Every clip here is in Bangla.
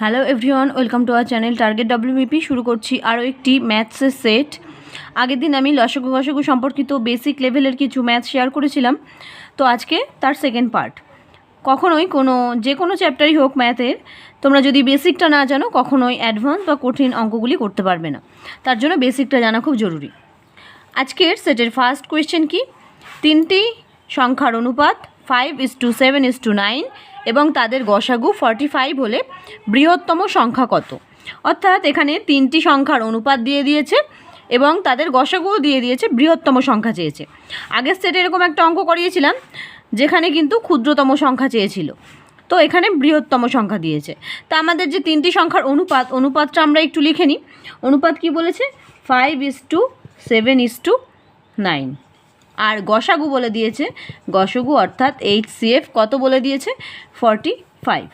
Hello everyone welcome to our channel target WBP শুরু করছি আরও একটি ম্যাথসের সেট আগের দিন আমি লসগু ঘসগু সম্পর্কিত বেসিক লেভেলের কিছু ম্যাথ শেয়ার করেছিলাম। তো আজকে তার সেকেন্ড পার্ট কখনোই কোনো, যে কোনো চ্যাপ্টারই হোক ম্যাথের তোমরা যদি বেসিকটা না জানো, কখনোই অ্যাডভান্স বা কঠিন অঙ্কগুলি করতে পারবে না। তার জন্য বেসিকটা জানা খুব জরুরি। আজকের সেটের ফার্স্ট কোয়েশ্চেন কি? তিনটি সংখ্যার অনুপাত five is to seven is to nine এবং তাদের গসাগু ফর্টি ফাইভ হলে বৃহত্তম সংখ্যা কত? অর্থাৎ এখানে তিনটি সংখ্যার অনুপাত দিয়ে দিয়েছে এবং তাদের গসাগুও দিয়ে দিয়েছে, বৃহত্তম সংখ্যা চেয়েছে। আগের সেটে এরকম একটা অঙ্ক করিয়েছিলাম, যেখানে কিন্তু ক্ষুদ্রতম সংখ্যা চেয়েছিল। তো এখানে বৃহত্তম সংখ্যা দিয়েছে। তা আমাদের যে তিনটি সংখ্যার অনুপাত, অনুপাতটা আমরা একটু লিখে নিই। অনুপাত কি বলেছে? Five is to seven is to nine আর গসাগু বলে দিয়েছে। গসাগু অর্থাৎ এইচ সিএফ কত বলে দিয়েছে? ফর্টি ফাইভ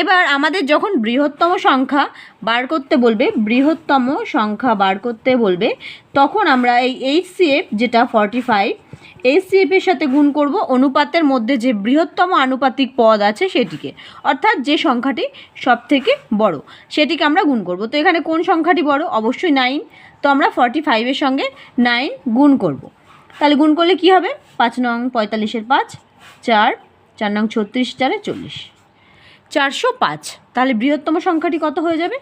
এবার আমাদের যখন বৃহত্তম সংখ্যা বার করতে বলবে, বৃহত্তম সংখ্যা বার করতে বলবে, তখন আমরা এই এইচ সিএফ যেটা ফর্টি ফাইভ এইচ সিএফের সাথে গুণ করব অনুপাতের মধ্যে যে বৃহত্তম আনুপাতিক পদ আছে সেটিকে। অর্থাৎ যে সংখ্যাটি সব থেকে বড়, সেটিকে আমরা গুণ করব। তো এখানে কোন সংখ্যাটি বড়? অবশ্যই নাইন তো আমরা ফর্টি ফাইভের সঙ্গে নাইন গুণ করব। তাহলে গুণ করলে কি হবে? পাঁচ নং পঁয়তাল্লিশের পাঁচ, চার চার নং ছত্রিশ, চারে চল্লিশ। চারশো পাঁচ, তাহলে বৃহত্তম সংখ্যাটি কত হয়ে যাবে?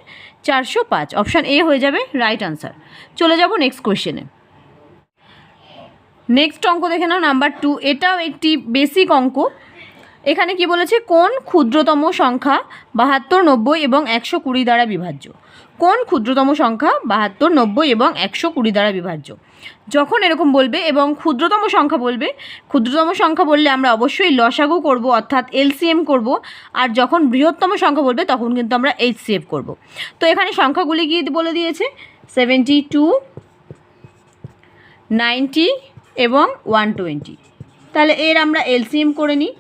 চারশো পাঁচ অপশান এ হয়ে যাবে রাইট আনসার চলে যাব নেক্সট কোয়েশ্চেনে নেক্সট অঙ্ক দেখে নাও নাম্বার টু এটাও একটি বেসিক অঙ্ক। এখানে কি বলেছে? কোন ক্ষুদ্রতম সংখ্যা বাহাত্তর, নব্বই এবং একশো কুড়ি দ্বারা বিভাজ্য? কোন ক্ষুদ্রতম সংখ্যা? বাহাত্তর, নব্বই এবং একশো কুড়ি দ্বারা বিভাজ্য। যখন এরকম বলবে এবং ক্ষুদ্রতম সংখ্যা বলবে, ক্ষুদ্রতম সংখ্যা বললে আমরা অবশ্যই লসাগু করব, অর্থাৎ এলসিএম করব। আর যখন বৃহত্তম সংখ্যা বলবে, তখন কিন্তু আমরা এইচসিএফ করব। তো এখানে সংখ্যাগুলি কি বলে দিয়েছে? সেভেন্টি টু, নাইনটি এবং ওয়ান টোয়েন্টি। তাহলে এর আমরা এলসিএম করে নিই।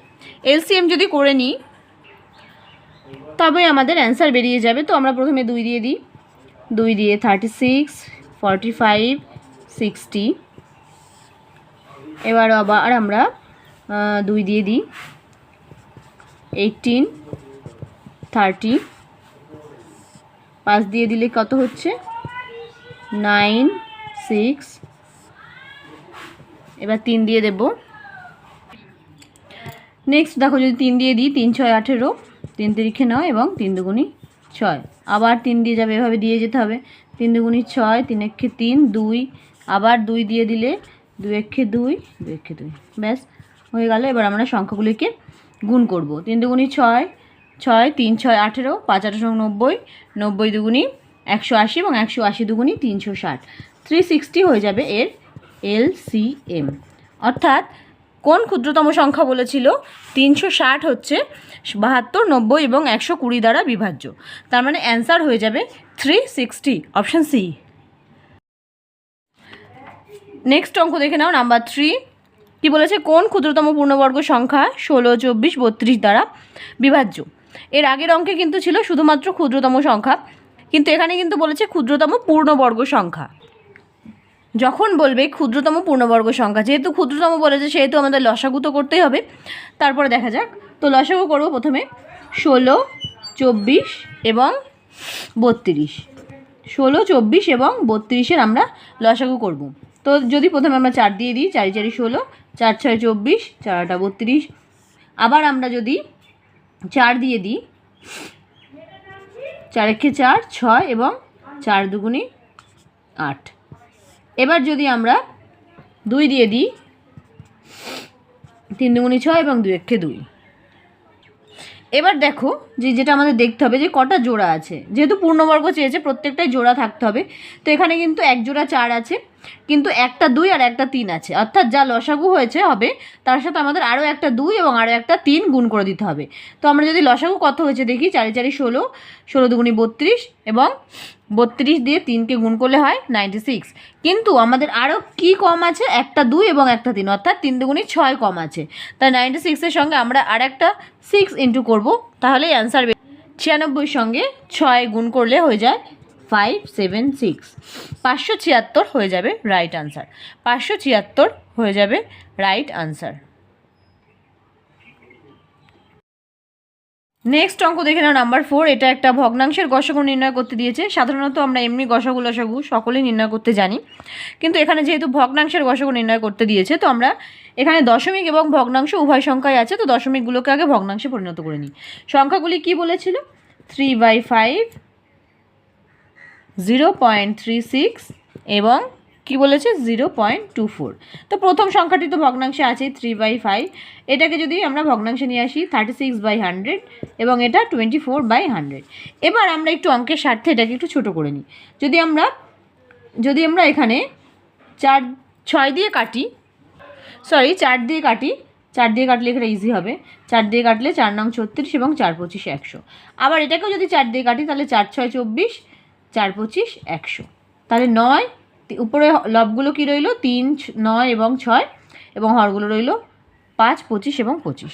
এলসিএম যদি করে নিই তবে আমাদের অ্যান্সার বেরিয়ে যাবে। তো আমরা প্রথমে দুই দিয়ে দিই। দুই দিয়ে thirty six forty five sixty এবার আবার আমরা দুই দিয়ে দিই। এইটিন থার্টি পাঁচ দিয়ে দিলে কত হচ্ছে? নাইন সিক্স এবার তিন দিয়ে দেব। নেক্সট দেখো যদি তিন দিয়ে দিই, তিন, ছয়, আঠেরো। তিন তিরিখে নয় এবং তিন দুগুণি ছয়। আবার তিন দিয়ে যাবে, এভাবে দিয়ে যেতে হবে। তিন দুগুণি ছয়, তিন একে তিন, দুই। আবার দুই দিয়ে দিলে দুই একে দুই দুই একে দুই। ব্যাস, হয়ে গেল। এবার আমরা সংখ্যাগুলিকে গুণ করব। তিন দুগুণি ছয় ছয়, তিন, ছয়, আঠেরো, পাঁচ, আঠারো, নব্বই নব্বই দুগুণি একশো আশি এবং একশো আশি দুগুণি তিনশো ষাট। থ্রি সিক্সটি হয়ে যাবে এর এল সি এম। অর্থাৎ কোন ক্ষুদ্রতম সংখ্যা বলেছিল? তিনশো ষাট হচ্ছে বাহাত্তর, নব্বই এবং একশো কুড়ি দ্বারা বিভাজ্য। তার মানে অ্যান্সার হয়ে যাবে three sixty option C next অঙ্ক দেখে নাও নাম্বার থ্রি কি বলেছে? কোন ক্ষুদ্রতম পূর্ণবর্গ সংখ্যা ষোলো, চব্বিশ, বত্রিশ দ্বারা বিভাজ্য? এর আগের অঙ্কে কিন্তু ছিল শুধুমাত্র ক্ষুদ্রতম সংখ্যা, কিন্তু এখানে কিন্তু বলেছে ক্ষুদ্রতম পূর্ণবর্গ সংখ্যা। যখন বলবে ক্ষুদ্রতম পূর্ণবর্গ সংখ্যা, যেহেতু ক্ষুদ্রতম বলেছে সেহেতু আমাদের লসাগু তো করতেই হবে। তারপরে দেখা যাক। তো লসাগু করব প্রথমে ষোলো, চব্বিশ এবং বত্রিশ। ষোলো, চব্বিশ এবং বত্রিশের আমরা লসাগু করব। তো যদি প্রথমে আমরা চার দিয়ে দিই, চারি চারি, ষোলো, চার, ছয়, চব্বিশ, চার আটা বত্রিশ। আবার আমরা যদি চার দিয়ে দিই, চার একে চার, ছয় এবং চার দুগুণি আট। এবার যদি আমরা দুই দিয়ে দিই, তিন দুগুণি ছয় এবং দুই একে দুই। এবার দেখো যে যেটা আমাদের দেখতে হবে যে কটা জোড়া আছে। যেহেতু পূর্ণবর্গ চেয়েছে প্রত্যেকটাই জোড়া থাকতে হবে, তো এখানে কিন্তু এক জোড়া চার আছে। কিন্তু একটা দুই আর একটা তিন আছে। অর্থাৎ যা লসাগু হয়েছে হবে, তার সাথে আমাদের আরও একটা দুই এবং আরও একটা তিন গুণ করে দিতে হবে। তো আমরা যদি লসাগু কত হয়েছে দেখি, চারি চারি ষোলো ষোলো দুগুণি বত্রিশ এবং বত্রিশ দিয়ে তিনকে গুণ করলে হয় নাইনটি সিক্স কিন্তু আমাদের আরও কি কম আছে? একটা দুই এবং একটা তিন, অর্থাৎ তিন দুগুণি ছয় কম আছে। তাই নাইনটি সিক্সের সঙ্গে আমরা আর একটা সিক্স ইন্টু করব। তাহলেই অ্যান্সার ছিয়ানব্বইয়ের সঙ্গে ছয় গুণ করলে হয়ে যায় ফাইভ সেভেন সিক্স পাঁচশো ছিয়াত্তর হয়ে যাবে রাইট আনসার পাঁচশো ছিয়াত্তর হয়ে যাবে রাইট আনসার নেক্সট অঙ্ক দেখে নাও নাম্বার ফোর এটা একটা ভগ্নাংশের গসাগু নির্ণয় করতে দিয়েছে। সাধারণত আমরা এমনি গসাগু সকলেই নির্ণয় করতে জানি। কিন্তু এখানে যেহেতু ভগ্নাংশের গসাগু নির্ণয় করতে দিয়েছে, তো আমরা এখানে দশমিক এবং ভগ্নাংশ উভয় সংখ্যায় আছে, তো দশমিকগুলোকে আগে ভগ্নাংশে পরিণত করে নিই। সংখ্যাগুলি কি বলেছিল? Three by five zero point three six এবং কি বলেছে? Zero point two four. তো প্রথম সংখ্যাটি তো ভগ্নাংশে আছে থ্রি বাই ফাইভ। এটাকে যদি আমরা ভগ্নাংশে নিয়ে আসি, থার্টি সিক্স বাই হান্ড্রেড এবং এটা টোয়েন্টি ফোর বাই হান্ড্রেড। এবার আমরা একটু অঙ্কের স্বার্থে এটাকে একটু ছোটো করে নিই। যদি আমরা যদি আমরা এখানে চার, ছয় দিয়ে কাটি সরি চার দিয়ে কাটি, চার দিয়ে কাটলে এখানে ইজি হবে। চার দিয়ে কাটলে চার নং ছত্রিশ এবং চার পঁচিশ একশো। আবার এটাকেও যদি চার দিয়ে কাটি, তাহলে চার, ছয়, চব্বিশ চার পঁচিশ, একশো। তাহলে নয় উপরে লবগুলো কি রইল? তিন নয় এবং ছয় এবং হরগুলো রইল পাঁচ, পঁচিশ এবং পঁচিশ।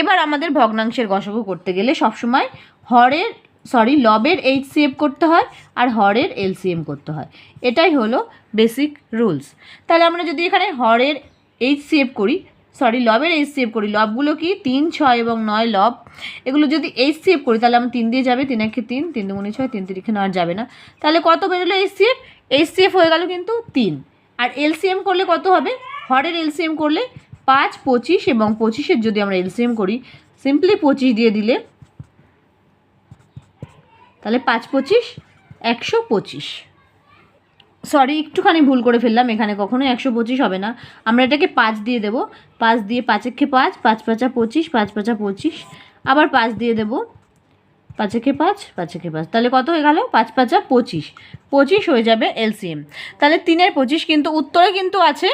এবার আমাদের ভগ্নাংশের গসাগু করতে গেলে সবসময় হরের সরি লবের এইচ সিএফ করতে হয় আর হরের এলসিএম করতে হয়। এটাই হলো বেসিক রুলস তাহলে আমরা যদি এখানে হরের এইচ সিএফ করি সরি লবের এইচ সিএফ করি। লবগুলো কি? তিন, ছয় এবং নয় লব এগুলো যদি এইচ সিএফ করি, তাহলে আমার তিন দিয়ে যাবে। তিন একে তিন তিন দুগুণে ছয়, তিন তিরিখে নেওয়া যাবে না। তাহলে কত বেরোলো এইচ সিএফ এইচ সিএফ হয়ে গেল কিন্তু তিন। আর এলসিএম করলে কত হবে? হরের এলসিএম করলে পাঁচ, পঁচিশ এবং পঁচিশের যদি আমরা এলসিএম করি সিম্পলি পঁচিশ দিয়ে দিলে তাহলে পাঁচ, পঁচিশ, একশো পঁচিশ। সরি একটুখানি ভুল করে ফেললাম, এখানে কখনো একশো পঁচিশ হবে না। আমরা এটাকে পাঁচ দিয়ে দেবো। পাঁচ দিয়ে পাঁচেকে পাঁচ পাঁচ পাঁচা পঁচিশ, পাঁচ পাঁচা পঁচিশ। আবার পাঁচ দিয়ে দেবো। পাঁচেকে পাঁচ পাঁচেকে পাঁচ। তাহলে কত হয়ে গেল? পাঁচ পাঁচা পঁচিশ। পঁচিশ হয়ে যাবে এলসিএম। তাহলে তিনের পঁচিশ কিন্তু, উত্তরে কিন্তু আছে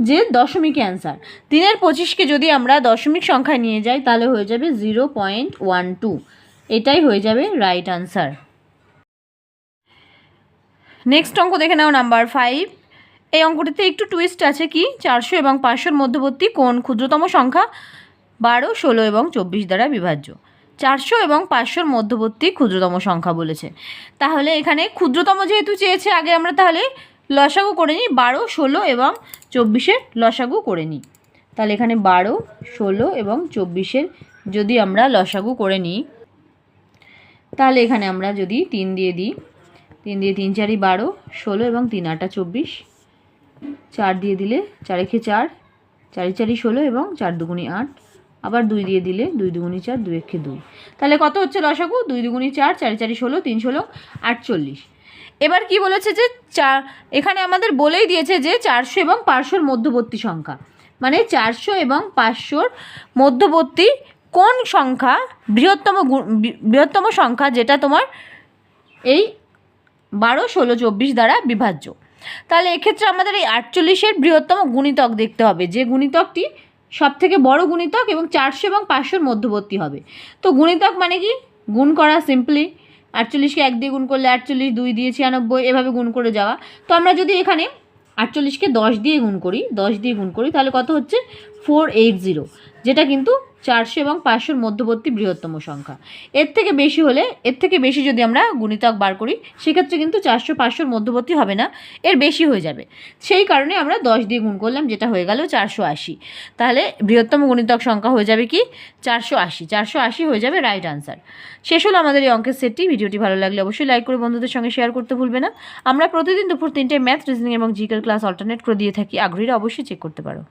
যে দশমিকে অ্যান্সার। তিনের পঁচিশকে যদি আমরা দশমিক সংখ্যায় নিয়ে যাই, তাহলে হয়ে যাবে জিরো পয়েন্ট ওয়ান টু। এটাই হয়ে যাবে রাইট আনসার নেক্সট অঙ্ক দেখে নাও নাম্বার ফাইভ এই অঙ্কটিতে একটু টুইস্ট আছে কি? চারশো এবং পাঁচশোর মধ্যবর্তী কোন ক্ষুদ্রতম সংখ্যা বারো, ষোলো এবং চব্বিশ দ্বারা বিভাজ্য। চারশো এবং পাঁচশোর মধ্যবর্তী ক্ষুদ্রতম সংখ্যা বলেছে। তাহলে এখানে ক্ষুদ্রতম যেহেতু চেয়েছে আগে, আমরা তাহলে লসাগু করে নিই। বারো, ষোলো এবং চব্বিশের লসাগু করে নিই। তাহলে এখানে বারো, ষোলো এবং চব্বিশের যদি আমরা লসাগু করে নিই, তাহলে এখানে আমরা যদি তিন দিয়ে দিই তিন দিয়ে তিন, চারই বারো, ষোলো এবং তিন আটা চব্বিশ। চার দিয়ে দিলে চারেখে চার চারি চারি ষোলো এবং চার দুগুনি আট। আবার দুই দিয়ে দিলে দুই দুগুনি চার, দুই একে দুই। তাহলে কত হচ্ছে লসাগু দুই দুগুনি চার চারি চারি ষোলো, তিন ষোলো, আটচল্লিশ। এবার কি বলেছে যে চার এখানে আমাদের বলেই দিয়েছে যে চারশো এবং পাঁচশোর মধ্যবর্তী সংখ্যা। মানে চারশো এবং পাঁচশোর মধ্যবর্তী কোন সংখ্যা বৃহত্তম বৃহত্তম সংখ্যা যেটা তোমার এই বারো, ষোলো, চব্বিশ দ্বারা বিভাজ্য। তাহলে এক্ষেত্রে আমাদের এই আটচল্লিশের বৃহত্তম গুণিতক দেখতে হবে। যে গুণিতকটি সব থেকে বড় গুণিতক এবং চারশো এবং পাঁচশোর মধ্যবর্তী হবে। তো গুণিতক মানে কি? গুণ করা সিম্পলি। আটচল্লিশকে এক দিয়ে গুণ করলে আটচল্লিশ, দুই দিয়ে ছিয়ানব্বই, এভাবে গুণ করে যাওয়া। তো আমরা যদি এখানে আটচল্লিশকে দশ দিয়ে গুণ করি, দশ দিয়ে গুণ করি, তাহলে কত হচ্ছে? ফোর এইট জিরো, যেটা কিন্তু চারশো এবং পাঁচশোর মধ্যবর্তী বৃহত্তম সংখ্যা। এর থেকে বেশি হলে, এর থেকে বেশি যদি আমরা গুণিতক বার করি, সেক্ষেত্রে কিন্তু চারশো পাঁচশোর মধ্যবর্তী হবে না, এর বেশি হয়ে যাবে। সেই কারণে আমরা দশ দিয়ে গুণ করলাম, যেটা হয়ে গেল চারশো আশি। তাহলে বৃহত্তম গুণিতক সংখ্যা হয়ে যাবে কি? চারশো আশি। চারশো আশি হয়ে যাবে রাইট আনসার শেষ হলো আমাদের এই অঙ্কের সেটটি। ভিডিওটি ভালো লাগলে অবশ্যই লাইক করে বন্ধুদের সঙ্গে শেয়ার করতে ভুলবে না। আমরা প্রতিদিন দুপুর তিনটে ম্যাথ রিজনিং এবং জিকেল ক্লাস অল্টারনেট করে দিয়ে থাকি। আগ্রহীরা অবশ্যই চেক করতে পারো।